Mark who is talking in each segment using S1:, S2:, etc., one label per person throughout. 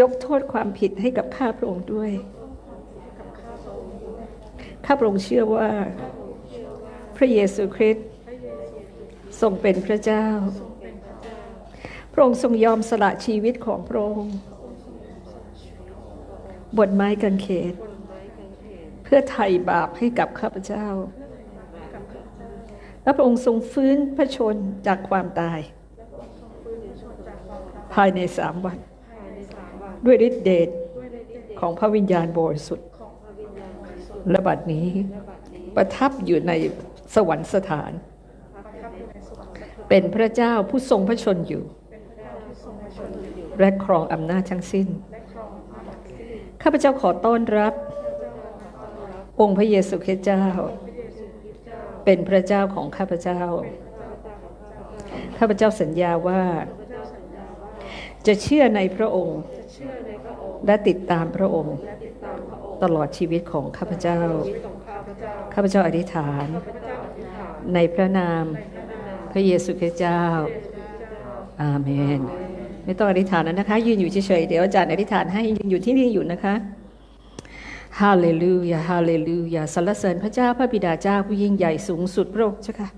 S1: ยกโทษความผิดให้กับข้าพระองค์ด้วย ข้าพระองค์เชื่อว่า พระเยซูคริสต์ทรงเป็นพระเจ้า พระองค์ทรงยอมสละชีวิตของพระองค์บนไม้กางเขนเพื่อไถ่บาปให้กับข้าพเจ้า และพระองค์ทรงฟื้นพระชนจากความตาย ภายในสามวัน ด้วยฤทธิเดชของพระวิญญาณบริสุทธิ์และบัดนี้ ประทับอยู่ในสวรรคสถาน เป็นพระเจ้าผู้ทรงพระชนอยู่ และครองอำนาจทั้งสิ้น ข้าพเจ้าขอต้อนรับ องค์พระเยซูคริสต์เจ้า เป็นพระเจ้าของข้าพเจ้า ข้าพเจ้าสัญญาว่า จะเชื่อในพระองค์ และติดตามพระองค์ ตลอดชีวิตของข้าพเจ้า ข้าพเจ้าอธิษฐาน ในพระนามพระเยซูคริสต์เจ้า อาเมน ไม่ต้องอธิษฐานแล้วนะคะ ยืนอยู่เฉยๆ เดี๋ยวอาจารย์อธิษฐานให้ยืนอยู่ที่นี่อยู่นะคะ ฮาเลลูยา ฮาเลลูยา สรรเสริญพระเจ้า พระบิดาเจ้าผู้ยิ่งใหญ่สูงสุดพระองค์เจ้าค่ะ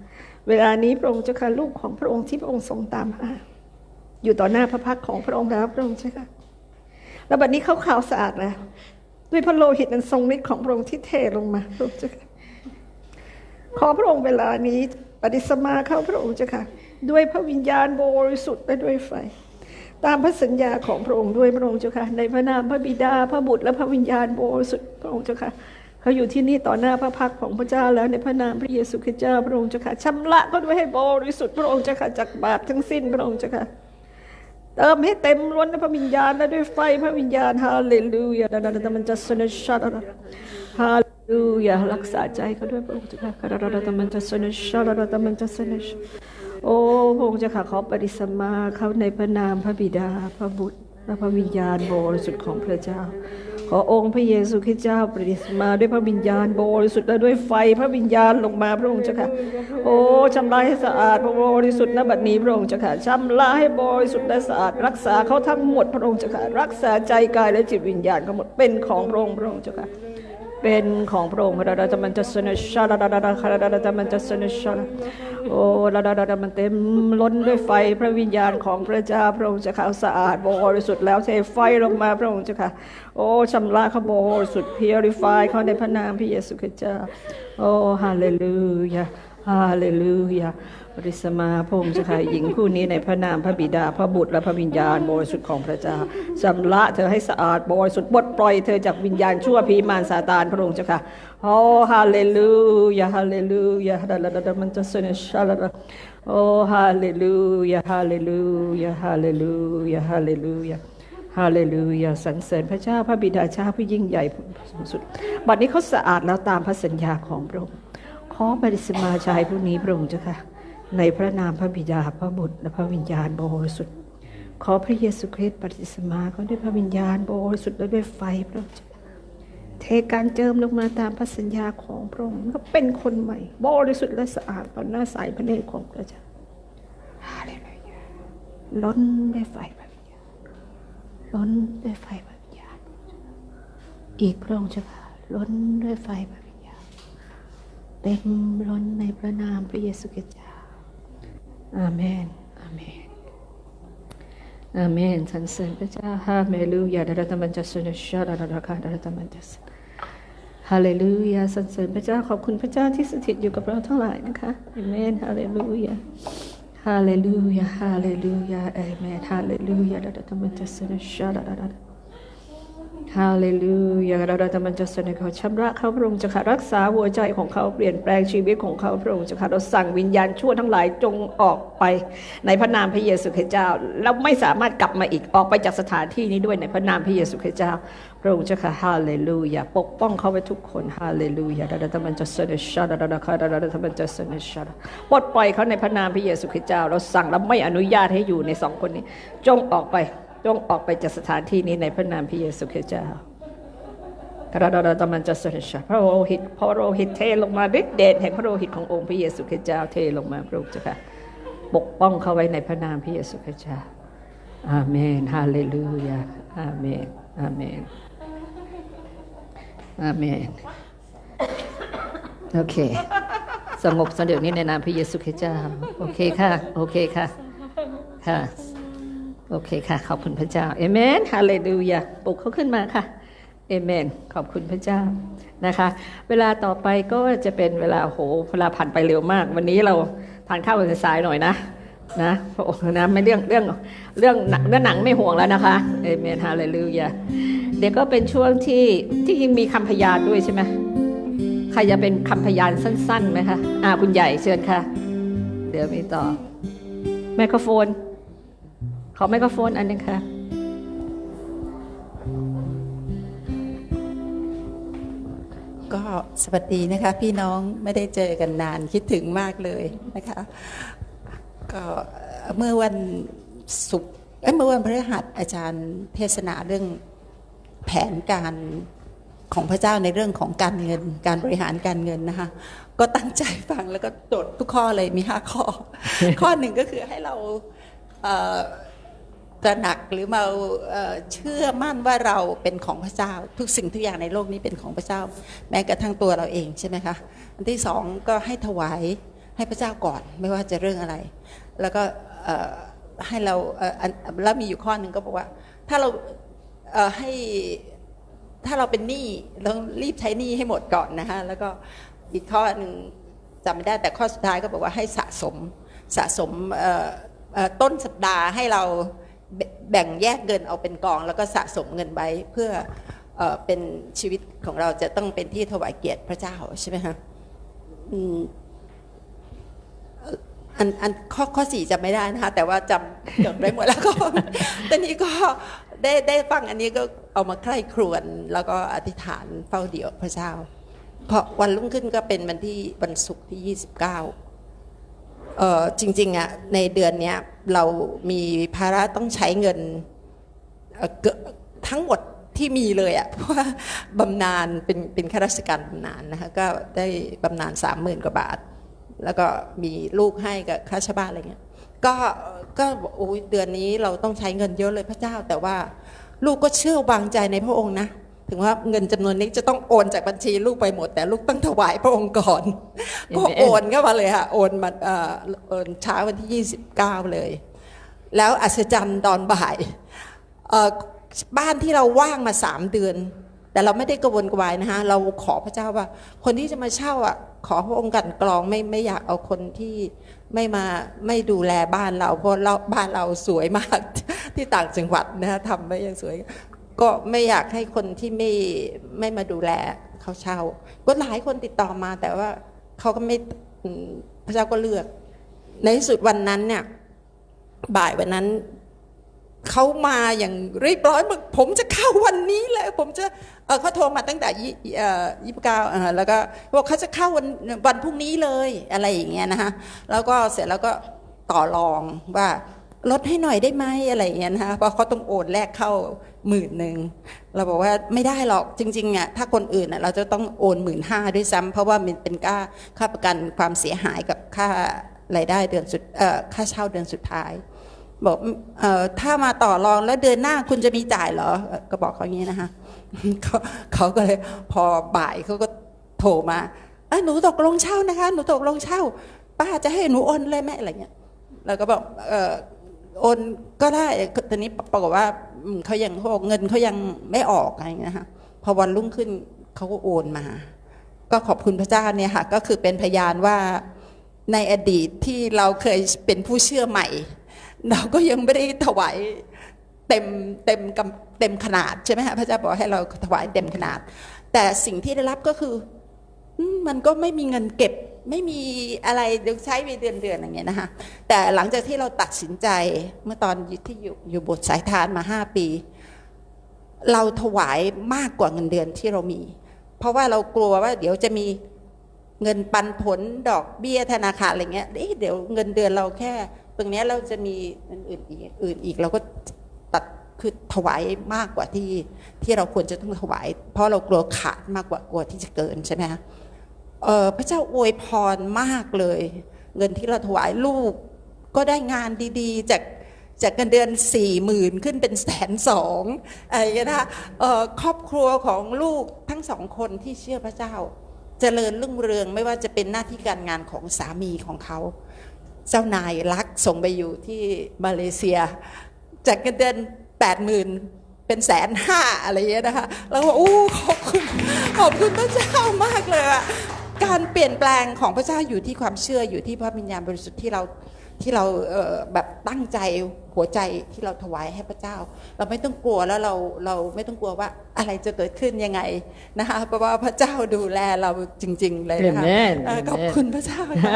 S1: เวลานี้พระองค์เจ้าค่ะลูกของพระองค์ที่พระองค์ทรงตามหาอยู่ต่อหน้าพระพักตร์ของพระองค์แล้วพระองค์เจ้าค่ะ แล้วบัดนี้เขาขาวสะอาดแล้วด้วยพระโลหิตอันทรงฤทธิ์ของพระองค์ที่เทลงมาพระองค์เจ้าค่ะขอพระองค์เวลานี้ปฏิสมาเข้าพระองค์เจ้าค่ะ ด้วยพระวิญญาณบริสุทธิ์และด้วยไฟ ตามพระสัญญาของพระองค์ด้วยพระองค์เจ้าค่ะ ในพระนามพระบิดาพระบุตรและพระวิญญาณบริสุทธิ์พระองค์เจ้าค่ะเขาอยู่ที่นี่ต่อหน้าพระพักของพระเจ้าแล้วในพระนามพระเยซูคริสต์เจ้าพระองค์เจ้าค่ะชำระก็ด้วยให้บริสุทธิ์พระองค์เจ้าค่ะจากบาปทั้งสิ้นพระองค์เจ้าค่ะ เติมให้เต็มล้นพระวิญญาณและด้วยไฟพระวิญญาณฮาเลลูยาดาดาดามันจะสนชัดฮาเลลูยารักษาใจเขาด้วยพระองค์เจ้าค่ะดาดาดามันจะสนชัดดาดามันจะสนชโอ้พระองค์เจ้าค่ะขอปริสมาเขาในพระนามพระบิดาพระบุตรและพระวิญญาณบริสุทธิ์ของพระเจ้า ขอองค์พระเยซูคริสต์เจ้าประดิษมาด้วยพระวิญญาณบริสุทธิ์และด้วยไฟพระวิญญาณลงมาพระองค์เจ้าค่ะ โอ้ชำระให้สะอาดพระบริสุทธิ์ณบัดนี้พระองค์เจ้าค่ะชำระให้บริสุทธิ์และสะอาด รักษาเขาทั้งหมดพระองค์เจ้าค่ะรักษาใจกายและจิตวิญญาณเขาหมดเป็นของพระองค์พระองค์เจ้าค่ะ เป็นของพระองค์เราจะมันจะสนชาลาดาราดาจะมันจะสนชาลโอ้ราดาดามันเต็มล้นด้วยไฟพระวิญญาณของพระเจ้าพระองค์จะขาวสะอาดบริสุทธิ์แล้วเทไฟลงมาพระองค์จะค่ะโอ้ชำระเขาบริสุทธิ์พิริฟายเขาในพระนามพระเยซูคริสต์เจ้าโอ้ฮาเลลูยาาเลลูยาปริสมาพงค์จะค่ะหญิงผู้นี้ในพระนามพระบิดาพระบุตรและพระวิญญาณบริสุทธิ์ของพระเจ้าชำระเธอให้สะอาดบริสุทธิ์ปลดปล่อยเธอจากวิญญาณชั่วผีมารซาตานพระองค์เจ้าค่ะโอ้ฮาเลลูยาฮาเลลูยาดาดาดามันจะเสนชาลาโอ้ฮาเลลูยาฮาเลลูยาฮาเลลูยาฮาเลลูยาฮาเลลูยาสรรเสริญพระเจ้าพระบิดาเจ้าผู้ยิ่งใหญ่สูงสุด บัดนี้เขาสะอาดแล้วตามพระสัญญาของพระองค์ ขอปฏิสมาชายผู้นี้พระองค์เจ้าค่ะ ในพระนามพระบิดาพระบุตรและพระวิญญาณบริสุทธิ์ขอพระเยซูคริสต์ปฏิสมาเขาด้วยพระวิญญาณบริสุทธิ์และด้วยไฟพระองค์เจ้าค่ะเทการเจิมลงมาตามพระสัญญาของพระองค์ก็เป็นคนใหม่บริสุทธิ์และสะอาดต่อหน้าสายพระเนตรของพระเจ้าฮาเลลูยาล้นด้วยไฟพระวิญญาณล้นด้วยไฟพระวิญญาณอีกพระองค์เจ้าค่ะล้นด้วยไฟพระวิญญาณ เต็มล้นในพระนามพระเยซูคริสต์เจ้า อาเมน อาเมน อาเมนสรรเสริญพระเจ้า ฮาเลลูยาดารตมันจะสนชาดาดาคาดาตมันจะสฮาเลลูยาสรรเสริญพระเจ้า ขอบคุณพระเจ้าที่สถิตอยู่กับเราทั้งหลายนะคะ อาเมน ฮาเลลูยา ฮาเลลูยา ฮาเลลูยาเอเมน ฮาเลลูยาดารตมันจะสนชาดาดา ฮาเลลูยาเราจะมันจะเสนอเขาชำระเขาพระองค์จะค่ะรักษาหัวใจของเขาเปลี่ยนแปลงชีวิตของเขาพระองค์จะค่ะเราสั่งวิญญาณชั่วทั้งหลายจงออกไป ในพระนามพระเยซูคริสต์เจ้าแล้วไม่สามารถกลับมาอีกออกไปจากสถานที่นี้ด้วยในพระนามพระเยซูคริสต์เจ้าพระองค์จ้าค่ะฮาเลลูยาปกป้องเขาไว้ทุกคนฮาเลลูยาเราจะมันจะเสนอชาดาดาคาดาดาจะมันจะเสนอชาปลดปล่อยเขาในพระนามพระเยซูคริสต์เจ้า เราสั่งและไม่อนุญาตให้อยู่ในสองคนนี้ จงออกไป จงออกไปจากสถานที่นี้ในพระนามพระเยซูคริสต์เจ้ากระดาษมันจะสริชพระโลหิตพระโลหิตเทลงมาฤทธิเดชแห่งพระโลหิตขององค์พระเยซูคริสต์เจ้าเทลงมาพระองค์เจ้าค่ะปกป้องเขาไว้ในพระนามพระเยซูคริสต์เจ้าอาเมนฮาเลลูยาอาเมนอาเมนอาเมนโอเค สงบสงเดี๋ยวนี้ในนามพระเยซูคริสต์เจ้า โอเคค่ะ โอเคค่ะ ค่ะ โอเคค่ะ ขอบคุณพระเจ้าเอเมนฮาเลลูยาปลุกเขาขึ้นมาค่ะเอเมน ขอบคุณพระเจ้านะคะ เวลาต่อไปก็จะเป็นเวลาโหเวลาผ่านไปเร็วมาก วันนี้เราทานข้าวกันสายหน่อยนะนะโอ้นะไม่เรื่องเรื่องเรื่องหนังเรื่องหนังไม่ห่วงแล้วนะคะเอเมนฮาเลลูยาเดี๋ยวก็เป็นช่วงที่ที่ยังมีคำพยานด้วยใช่ไหมใครจะเป็นคำพยานสั้นๆไหมคะอ่าคุณใหญ่เชิญค่ะ เดี๋ยวมีต่อไมโครโฟน ขอไมโครโฟนอันนึงค่ะ
S2: ก็สวัสดีนะคะ พี่น้องไม่ได้เจอกันนานคิดถึงมากเลยนะคะ ก็เมื่อวันศุกร์เอ้เมื่อวันพฤหัสอาจารย์เทศนาเรื่องแผนการของพระเจ้าในเรื่องของการเงิน การบริหารการเงินนะคะก็ตั้งใจฟังแล้วก็จดทุกข้อเลยมีห้าข้อ ข้อหนึ่งก็คือให้เรา ตระหนักหรือมาเชื่อมั่นว่าเราเป็นของพระเจ้า ทุกสิ่งทุกอย่างในโลกนี้เป็นของพระเจ้า แม้กระทั่งตัวเราเองใช่ไหมคะอันที่สองก็ให้ถวายให้พระเจ้าก่อนไม่ว่าจะเรื่องอะไร แล้วก็ให้เราแล้วมีอยู่ข้อหนึ่งก็บอกว่า ถ้าเราเให้ถ้าเราเป็นหนี้เรารีบใช้หนี้ให้หมดก่อนนะคะแล้วก็อีกข้อหนึ่งจำไม่ได้แต่ข้อสุดท้ายก็บอกว่าให้สะสมสะสมต้นสัปดาห์ให้เรา แบ่งแยกเงินเอาเป็นกอง แล้วก็สะสมเงินไว้เพื่อเออเป็นชีวิตของเราจะต้องเป็นที่ถวายเกียรติพระเจ้าใช่ไหมคะอืมอันอันข้อข้อสี่จำไม่ได้นะคะแต่ว่าจำจดได้หมดแล้วก็ ตอนนี้ก็ได้ได้ฟังอันนี้ก็เอามาใคร่ครวญแล้วก็อธิษฐานเฝ้าเดี่ยวพระเจ้าพอวันรุ่งขึ้นก็เป็นวันที่วันศุกร์ที่ 29 เออจริงๆอะในเดือนเนี้ยเรามีภาระต้องใช้เงินเกือบทั้งหมดที่มีเลยอะเพราะว่าบำนาญเป็นเป็นข้าราชการบำนาญนะคะก็ได้บำนาญสามหมื่นกว่าบาท แล้วก็มีลูกให้กับค่าเชาบ้านอะไรเงี้ยก็ก็โอ้ยเดือนนี้เราต้องใช้เงินเยอะเลยพระเจ้า แต่ว่าลูกก็เชื่อวางใจในพระองค์นะ ถึงว่าเงินจำนวนนี้จะต้องโอนจากบัญชีลูกไปหมด แต่ลูกต้องถวายพระองค์ก่อนก็โอนเข้ามาเลยค่ะโอนมาเอ่อโอนเช้าวันที่ 29 เลย แล้วอัศจรรย์ตอนบ่ายเอ่อบ้านที่เราว่างมาสามเดือน แต่เราไม่ได้กระวนกระวายนะคะเราขอพระเจ้าว่า คนที่จะมาเช่าอะขอพระองค์กลันกรองไม่ไม่อยากเอาคนที่ไม่มาไม่ดูแลบ้านเรา เพราะเราบ้านเราสวยมากที่ต่างจังหวัดนะคะทำไว้ยังสวย ก็ไม่อยากให้คนที่ไม่ไม่มาดูแลเขาเช่า ก็หลายคนติดต่อมา แต่ว่าเขาก็ไม่พระเจ้าก็เลือก ในที่สุดวันนั้นเนี่ย บ่ายวันนั้นเขามาอย่างรีบร้อยบอกผมจะเข้าวันนี้เลย ผมจะเออเขาโทรมาตั้งแต่ยี่ยี่สิบเก้าแล้วก็บอกเขาจะเข้าวันวันพรุ่งนี้เลยอะไรอย่างเงี้ยนะคะแล้วก็เสร็จแล้วก็ต่อรองว่า ลดให้หน่อยได้ไหมอะไรอย่างเงี้ยนะคะเพราะเขาต้องโอนแลกเข้าหมื่นหนึ่งเราบอกว่าไม่ได้หรอกจริงๆอะถ้าคนอื่นอะเราจะต้องโอนหมื่นห้าด้วยซ้ำเพราะว่ามันเป็นค่าค่าประกันความเสียหายกับค่ารายได้เดือนสุดเอ่อค่าเช่าเดือนสุดท้าย บอกเอ่อถ้ามาต่อรองแล้วเดือนหน้าคุณจะมีจ่ายเหรอก็บอกเขาอย่างนี้นะคะเขาเขาก็เลยพอบ่ายเขาก็โทรมาเอ้หนูตกลงเช่านะคะ หนูตกลงเช่า ป้าจะให้หนูโอนเลยไหมอะไรเงี้ยแล้วก็บอกเออ โอนก็ได้ตอนนี้ปรากฏว่าเขายังเขาบอกเงินเขายังไม่ออกอะไรเงี้ยนะคะพอวันรุ่งขึ้นเขาก็โอนมา ก็ขอบคุณพระเจ้าเนี่ยค่ะ ก็คือเป็นพยานว่าในอดีตที่เราเคยเป็นผู้เชื่อใหม่ เราก็ยังไม่ได้ถวายเต็มเต็มกเต็มขนาดใช่ไหมฮะพระเจ้าบอกให้เราถวายเต็มขนาด แต่สิ่งที่ได้รับก็คือมันก็ไม่มีเงินเก็บ ไม่มีอะไรเดี๋ยวใช้ไปเดือนเดือนๆอย่างเงี้ยนะคะแต่หลังจากที่เราตัดสินใจเมื่อตอนที่อยู่อยู่บทสายทานมาห้าปี เราถวายมากกว่าเงินเดือนที่เรามี เพราะว่าเรากลัวว่าเดี๋ยวจะมีเงินปันผลดอกเบี้ยธนาคารอะไรเงี้ยเดี๋ยวเงินเดือนเราแค่ ตรงนี้เราจะมีเงินอื่นอีกอื่นอีกเราก็ตัดคือถวายมากกว่าที่ที่เราควรจะต้องถวาย เพราะเรากลัวขาดมากกว่ากลัวที่จะเกินใช่ไหมคะ พระเจ้าอวยพรมากเลย เงินที่เราถวายลูก ก็ได้งานดีๆ จากจากเงินเดือนสี่หมื่นขึ้นเป็นแสนสองอะไรอย่างเงี้ยนะครอบครัวของลูกทั้งสองคนที่เชื่อพระเจ้าเจริญรุ่งเรืองไม่ว่าจะเป็นหน้าที่การงานของสามีของเขา เจ้านายรักส่งไปอยู่ที่มาเลเซีย จากเงินเดือนแปดหมื่นเป็นแสนห้าอะไรอย่างเงี้ยนะคะแล้วก็อู้ขอบคุณขอบคุณพระเจ้ามากเลยอะ การเปลี่ยนแปลงของพระเจ้าอยู่ที่ความเชื่ออยู่ที่พระวิญญาณบริสุทธิ์ที่เราที่เราเอ่อแบบตั้งใจหัวใจที่เราถวายให้พระเจ้า เราไม่ต้องกลัวแล้วเราเราไม่ต้องกลัวว่าอะไรจะเกิดขึ้นยังไงนะคะเพราะว่าพระเจ้าดูแลเราจริง ๆ เลยนะคะ
S1: Amen
S2: เอ่อขอบ
S1: Amen
S2: คุณพระเจ้าค่ะ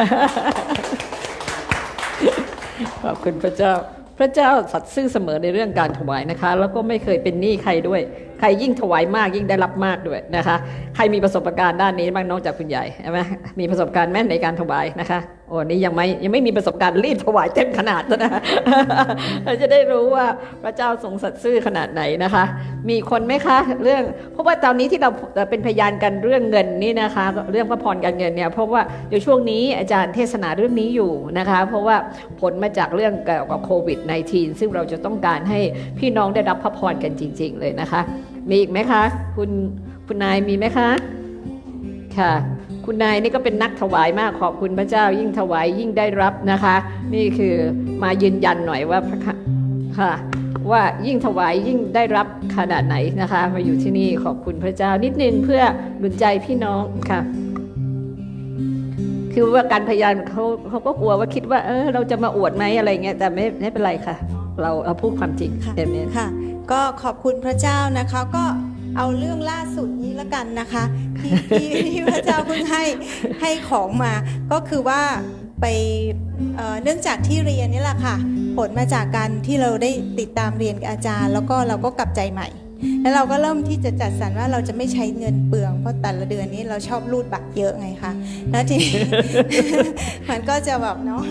S1: ขอบคุณพระเจ้า พระเจ้าสัตย์ซื่อเสมอในเรื่องการถวายนะคะ แล้วก็ไม่เคยเป็นหนี้ใครด้วย ใครยิ่งถวายมากยิ่งได้รับมากด้วยนะคะ ใครมีประสบการณ์ด้านนี้บ้างนอกจากคุณใหญ่ใช่ไหมมีประสบการณ์แม่นในการถวายนะคะ โอ้นี่ยังไม่ยังไม่มีประสบการณ์รีบถวายเต็มขนาดนะเราจะได้รู้ว่าพระเจ้าทรงสัตย์ซื่อขนาดไหนนะคะ มีคนไหมคะ เรื่องเพราะว่าตอนนี้ที่เราเป็นพยานกันเรื่องเงินนี่นะคะ เรื่องพระพรการเงินเนี่ยเพราะว่าเดี๋ยวช่วงนี้อาจารย์เทศนาเรื่องนี้อยู่นะคะ เพราะว่าผลมาจากเรื่องเกี่ยวกับโควิด -19 ซึ่งเราจะต้องการให้พี่น้องได้รับพระพรกันจริง ๆ เลยนะคะ มีอีกไหมคะ คุณคุณนายมีไหมคะค่ะ คุณนายนี่ก็เป็นนักถวายมากขอบคุณพระเจ้า ยิ่งถวายยิ่งได้รับนะคะ นี่คือมายืนยันหน่อยว่าพระค่ะค่ะว่ายิ่งถวายยิ่งได้รับขนาดไหนนะคะ มาอยู่ที่นี่ขอบคุณพระเจ้านิดนึงเพื่อหนุนใจพี่น้องค่ะ คือว่าการพยานเขาเขาก็กลัวว่าคิดว่าเออเราจะมาอวดไหมอะไรเงี้ยแต่ไม่ไม่เป็นไรค่ะ เราเราพูดความจริง
S3: ค่ะ
S1: เอเมน
S3: ค่ะ ก็ขอบคุณพระเจ้านะคะ ก็เอาเรื่องล่าสุดนี้ละกันนะคะ ที่ที่ที่พระเจ้าเพิ่งให้ให้ของมาก็คือว่าไปเอ่อเนื่องจากที่เรียนนี่แหละค่ะ ผลมาจากการที่เราได้ติดตามเรียนกับอาจารย์ แล้วก็เราก็กลับใจใหม่ แล้วเราก็เริ่มที่จะจัดสรรว่าเราจะไม่ใช้เงินเปลือง เพราะแต่ละเดือนนี้เราชอบรูดบัตรเยอะไงคะแล้วทีนี้ มันก็จะแบบเนาะ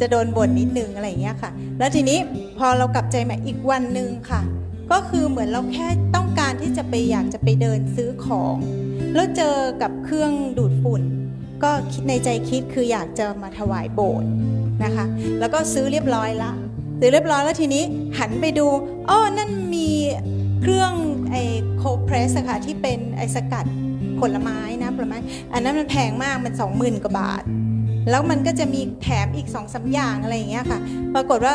S3: จะโดนบ่นนิดนึงอะไรอย่างเงี้ยค่ะ แล้วทีนี้พอเรากลับใจใหม่อีกวันหนึ่งค่ะ ก็คือเหมือนเราแค่ต้องการที่จะไปอยากจะไปเดินซื้อของ แล้วเจอกับเครื่องดูดฝุ่น ก็คิดในใจคิดคืออยากจะมาถวายโบสถ์นะคะ แล้วก็ซื้อเรียบร้อยละซื้อเรียบร้อยแล้วทีนี้หันไปดูอ้อนั่นมีเครื่องไอโคเพรสค่ะที่เป็นไอสกัดผลไม้นะผลไม้อันนั้นมันแพงมากมัน 20,000กว่าบาท แล้วมันก็จะมีแถมอีกสองสาอย่างอะไรอย่างเงี้ยค่ะ ปรากฏว่า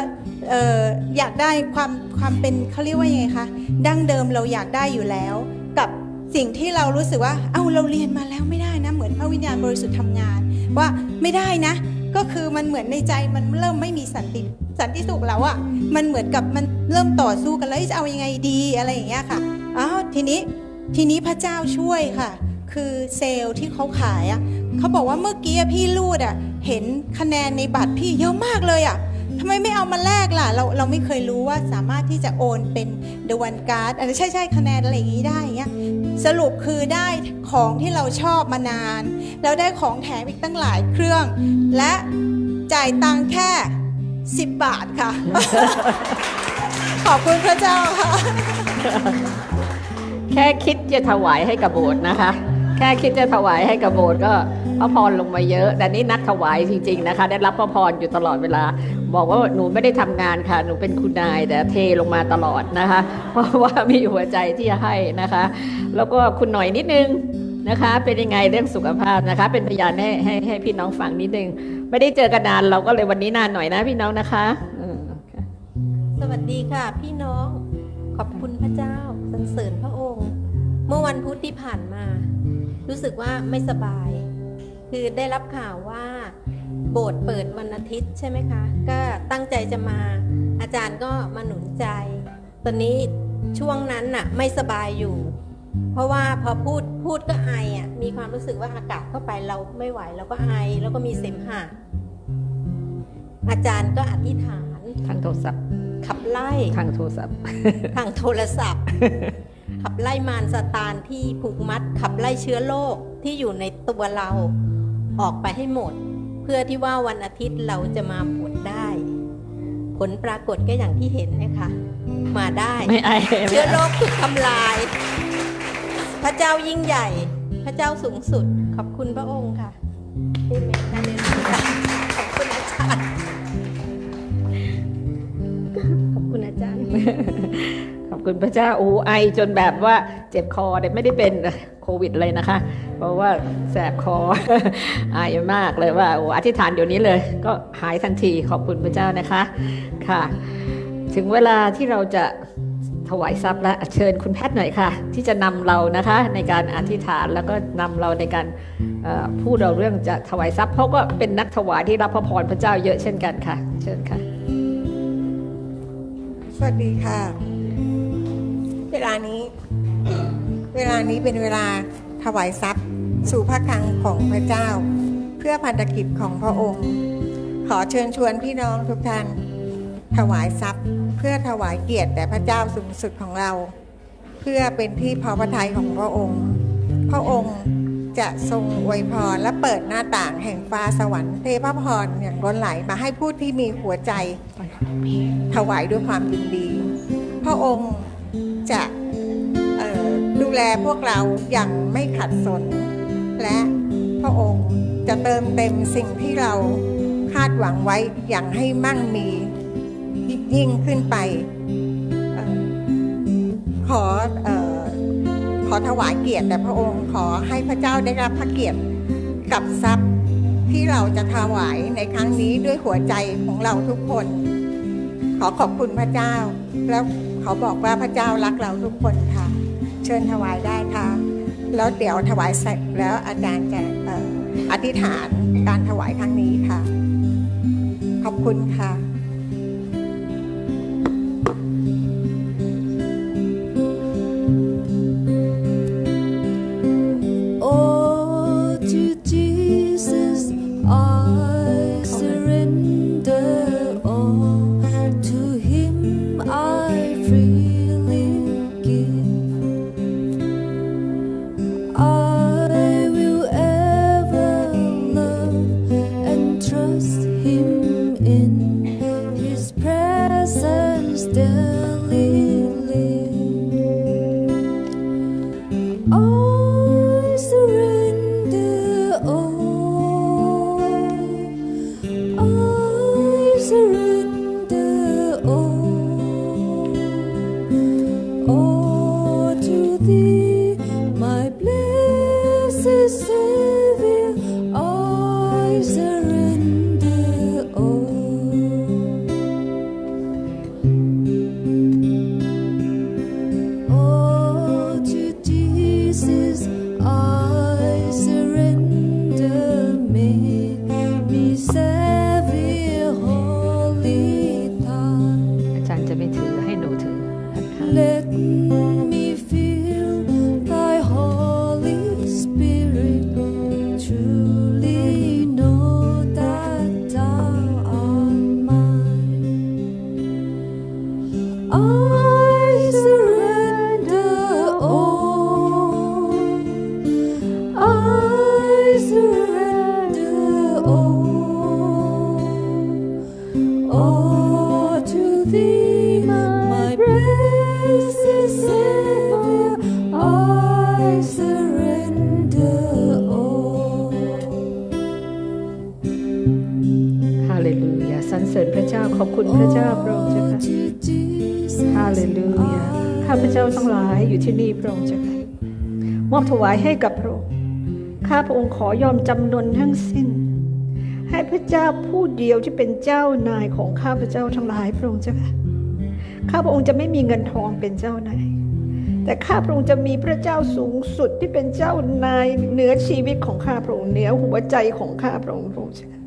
S3: อออยากได้ความความเป็นเขาเรียกว่ายังไงคะดั้งเดิมเราอยากได้อยู่แล้ว กับ สิ่งที่เรารู้สึกว่า เอ้าเราเรียนมาแล้วไม่ได้นะ เหมือนพระวิญญาณบริสุทธิ์ทำงาน ว่าไม่ได้นะ ก็คือมันเหมือนในใจมันเริ่มไม่มีสันติสันติสุขแล้วอะ่ะมันเหมือนกับมันเริ่มต่อสู้กันแล้วจะเอายังไงดีอะไรอย่างเงี้ยค่ะอ้าวทีนี้ทีนี้พระเจ้าช่วยค่ะ คือเซลล์ที่เขาขายอะ่ะเขาบอกว่าเมื่อกี้พี่รูดอะ่ะเห็นคะแนนในบัตรพี่เยอะมากเลยอะ่ะทำไมไม่เอามาแลกล่ะ เราเราไม่เคยรู้ว่าสามารถที่จะโอนเป็นเดวันการ์ดอะไรใช่ใช่คะแนนอะไรอย่างนี้ได้อย่างเงี้ย สรุปคือได้ของที่เราชอบมานาน แล้วได้ของแถมอีกตั้งหลายเครื่อง และจ่ายตังค์แค่ 10 บาทค่ะ ขอบคุณพระเจ้าค่ะ
S1: แค่คิดจะถวายให้กับโบสถ์นะคะ แค่คิดจะถวายให้กับโบสถ์ก็พระพรลงมาเยอะ แต่นี่นักถวายจริง ๆนะคะ ได้รับพระพรอยู่ตลอดเวลา บอกว่าหนูไม่ได้ทำงานค่ะ หนูเป็นคุณนายแต่เทลงมาตลอดนะคะ เพราะว่ามีหัวใจที่จะให้นะคะ แล้วก็คุณหน่อยนิดนึงนะคะ เป็นยังไงเรื่องสุขภาพนะคะ เป็นพยานให้ให้ให้พี่น้องฟังนิดนึง ไม่ได้เจอกันนานเราก็เลยวันนี้นานหน่อยนะพี่น้องนะคะ
S4: สวัสดีค่ะ พี่น้องขอบคุณพระเจ้าสรรเสริญพระองค์ เมื่อวันพุธที่ผ่านมา รู้สึกว่าไม่สบาย คือได้รับข่าวว่าโบสถ์เปิดวันอาทิตย์ใช่ไหมคะ ก็ตั้งใจจะมาอาจารย์ก็มาหนุนใจ ตอนนี้ช่วงนั้นน่ะไม่สบายอยู่ เพราะว่าพอพูดพูดก็ไออะมีความรู้สึกว่าอากาศเข้าไปเราไม่ไหวเราก็ไอแล้วก็มีเสมหะอาจารย์ก็อธิษฐาน
S1: ทางโทรศัพท์
S4: ขับไล่
S1: ทางโทรศัพท์
S4: ทางโทรศัพท์ ขับไล่มารซาตานที่ผูกมัด ขับไล่เชื้อโรคที่อยู่ในตัวเราออกไปให้หมด เพื่อที่ว่าวันอาทิตย์เราจะมาผลได้ ผลปรากฏก็อย่างที่เห็นเนะคะมาได้
S1: ไม่ไอ
S4: เชื้อโรคถูกทำลาย พระเจ้ายิ่งใหญ่ พระเจ้าสูงสุด ขอบคุณพระองค์ค่ะเอเมนฮาเลลูยาขอบคุณอาจารย์
S1: ขอบคุณพระเจ้าโอ้ไอจนแบบว่าเจ็บคอเนี่ยไม่ได้เป็นโควิดเลยนะคะ เพราะว่าแสบคอไอมากเลยว่าโอ้อธิษฐานเดี๋ยวนี้เลย ก็หายทันทีขอบคุณพระเจ้านะคะค่ะ ถึงเวลาที่เราจะถวายทรัพย์และเชิญคุณแพทย์หน่อยค่ะ ที่จะนำเรานะคะในการอธิษฐานแล้วก็นำเราในการพูดเราเรื่องจะถวายทรัพย์เพราะก็เป็นนักถวายที่รับพระพรพระเจ้าเยอะเช่นกันค่ะ เชิญค่ะ
S5: สวัสดีค่ะานี้ เวลานี้เป็นเวลาถวายทรัพย์ สู่พระคลังของพระเจ้า เพื่อพันธกิจของพระองค์ ขอเชิญชวนพี่น้องทุกท่าน ถวายทรัพย์ เพื่อถวายเกียรติแด่พระเจ้าสูงสุดของเรา เพื่อเป็นที่พอพระทัยของพระองค์ พระองค์จะทรงอวยพรและเปิดหน้าต่างแห่งฟ้าสวรรค์เทพพรอย่างล้นไหลมาให้ผู้ที่มีหัวใจ ถวายด้วยความยินดี พระองค์จะ ดูแลพวกเราอย่างไม่ขัดสน และพระองค์จะเติมเต็มสิ่งที่เราคาดหวังไว้อย่างให้มั่งมียิ่งขึ้นไปออขอออขอถวายเกียรติแด่พระองค์ขอให้พระเจ้าได้รับพระเกียรติกับทรัพย์ที่เราจะถวายในครั้งนี้ด้วยหัวใจของเราทุกคน ขอขอบคุณพระเจ้า แล้วเขาบอกว่าพระเจ้ารักเราทุกคนค่ะ เชิญถวายได้ค่ะ แล้วเดี๋ยวถวายเสร็จแล้วอาจารย์จะเอ่ออธิษฐานการถวายครั้งนี้ค่ะ ขอบคุณค่ะ
S1: ลูยา ข้าพเจ้าทั้งหลายอยู่ที่นี่พระองค์เจ้าค่ะมอบถวายให้กับพระองค์ ข้าพระองค์ขอยอมจำนนทั้งสิ้น ให้พระเจ้าผู้เดียวที่เป็นเจ้านายของข้าพเจ้าทั้งหลายพระองค์เจ้าค่ะ ข้าพระองค์จะไม่มีเงินทองเป็นเจ้านาย แต่ข้าพระองค์จะมีพระเจ้าสูงสุดที่เป็นเจ้านายเหนือชีวิตของข้าพระองค์เหนือหัวใจของข้าพระองค์พระองค์เจ้าค่ะ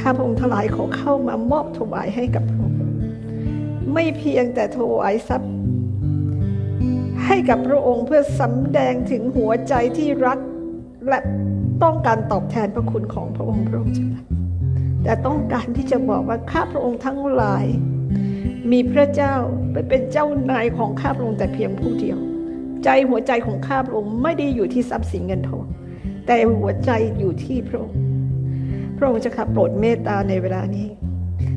S1: ข้าพระองค์ทั้งหลายขอเข้ามามอบถวายให้กับพระองค์ ไม่เพียงแต่ถวายทรัพย์ ให้กับพระองค์เพื่อสำแดงถึงหัวใจที่รักและต้องการตอบแทนพระคุณของพระองค์พระองค์จะแต่ต้องการที่จะบอกว่าข้าพระองค์ทั้งหลาย มีพระเจ้าไปเป็นเจ้านายของข้าพระองค์แต่เพียงผู้เดียว ใจหัวใจของข้าพระองค์ไม่ได้อยู่ที่ทรัพย์สินเงินทองแต่หัวใจอยู่ที่พระองค์ พระองค์จะขับโปรดเมตตาในเวลานี้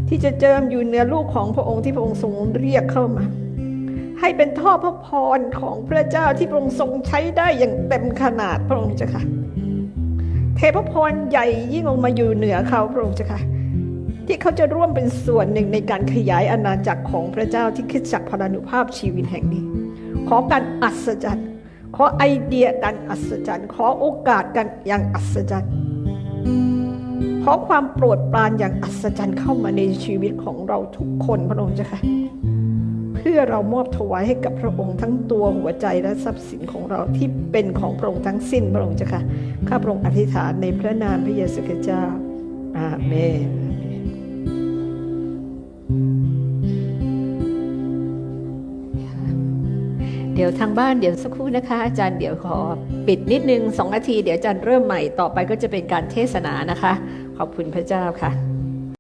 S1: ที่จะเจิมอยู่เหนือลูกของพระองค์ที่พระองค์ทรงเรียกเข้ามา ให้เป็นท่อพระพรของพระเจ้าที่พระองค์ทรงใช้ได้อย่างเต็มขนาดพระองค์เจ้าค่ะ เทพพรใหญ่ยิ่งลงมาอยู่เหนือเขาพระองค์เจ้าค่ะ ที่เขาจะร่วมเป็นส่วนหนึ่งในการขยายอาณาจักรของพระเจ้าที่คิดจักพลานุภาพชีวิตแห่งนี้ ขอการอัศจรรย์ ขอไอเดียการอัศจรรย์ ขอโอกาสกันอย่างอัศจรรย์ ขอความโปรดปรานอย่างอัศจรรย์เข้ามาในชีวิตของเราทุกคนพระองค์เจ้าค่ะเพื่อเรามอบถวายให้กับพระองค์ทั้งตัวหัวใจและทรัพย์สินของเราที่เป็นของพระองค์ทั้งสิ้นพระองค์เจ้าค่ะข้าพระองค์อธิษฐานในพระนามพระเยซูคริสต์เจ้าอาเมนเดี๋ยวทางบ้านเดี๋ยวสักครู่นะคะ อาจารย์เดี๋ยวขอปิดนิดนึงสองนาที เดี๋ยวอาจารย์เริ่มใหม่ต่อไปก็จะเป็นการเทศนานะคะ ขอบคุณพระเจ้าค่ะ